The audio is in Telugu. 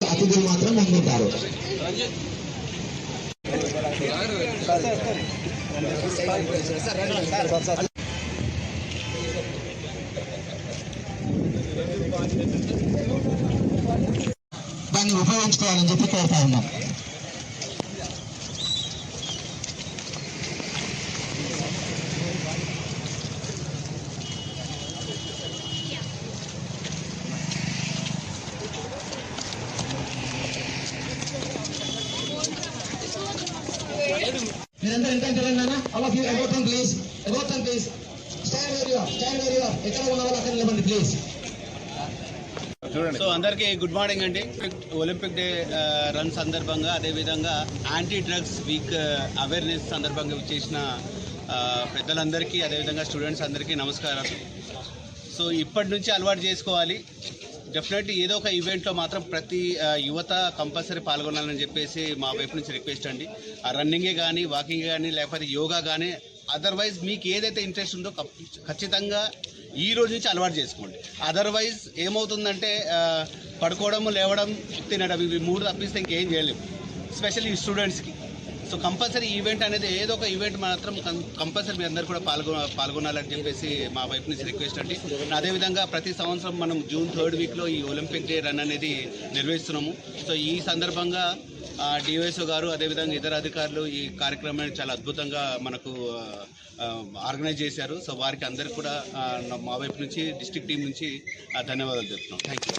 అతిథులు మాత్రం ముందుంటారు దాన్ని ఉపయోగించుకోవాలని చెప్పి కోరుతా ఉన్నాం అగౌటం please అగౌటం please stand where you stand where you ఎక్కడ ఉన్న వాళ్ళు అక్కడ నిలబండి ప్లీజ్ సో అందరికీ గుడ్ మార్నింగ్ అండి. ఒలింపిక్ డే రన్ సందర్భంగా అదేవిధంగా యాంటీ డ్రగ్స్ వీక్ అవేర్నెస్ సందర్భంగా చేసిన పెద్దలందరికీ అదేవిధంగా స్టూడెంట్స్ అందరికీ నమస్కారం సో ఇప్పటి నుంచి అలవాటు చేసుకోవాలి. డెఫినెట్లీ ఏదో ఒక ఈవెంట్లో మాత్రం ప్రతి యువత కంపల్సరీ పాల్గొనాలని చెప్పేసి మా వైపు నుంచి రిక్వెస్ట్ అండి. ఆ రన్నింగే కానీ వాకింగ్ కానీ లేకపోతే యోగా కానీ అదర్వైజ్ మీకు ఏదైతే ఇంట్రెస్ట్ ఉందో ఖచ్చితంగా ఈ రోజు నుంచి అలవాటు చేసుకోండి. అదర్వైజ్ ఏమవుతుందంటే పడుకోవడం లేవడం తినడం ఇవి మూడు తప్పిస్తే ఇంకేం చేయలేము. స్పెషల్లీ స్టూడెంట్స్కి సో కంపల్సరీ ఈవెంట్ అనేది ఏదో ఒక ఈవెంట్ మాత్రం కంపల్సరీ మీ అందరు కూడా పాల్గొ పాల్గొనాలని చెప్పేసి మా వైపు నుంచి రిక్వెస్ట్ అండి. అదేవిధంగా ప్రతి సంవత్సరం మనం జూన్ థర్డ్ వీక్లో ఈ ఒలింపిక్ డే రన్ అనేది నిర్వహిస్తున్నాము. సో ఈ సందర్భంగా డివైఎస్ఓ గారు అదేవిధంగా ఇతర అధికారులు ఈ కార్యక్రమాన్ని చాలా అద్భుతంగా మనకు ఆర్గనైజ్ చేశారు. సో వారికి అందరికి కూడా మా వైపు నుంచి డిస్ట్రిక్ట్ టీం నుంచి ధన్యవాదాలు చెప్తున్నాం థ్యాంక్ యూ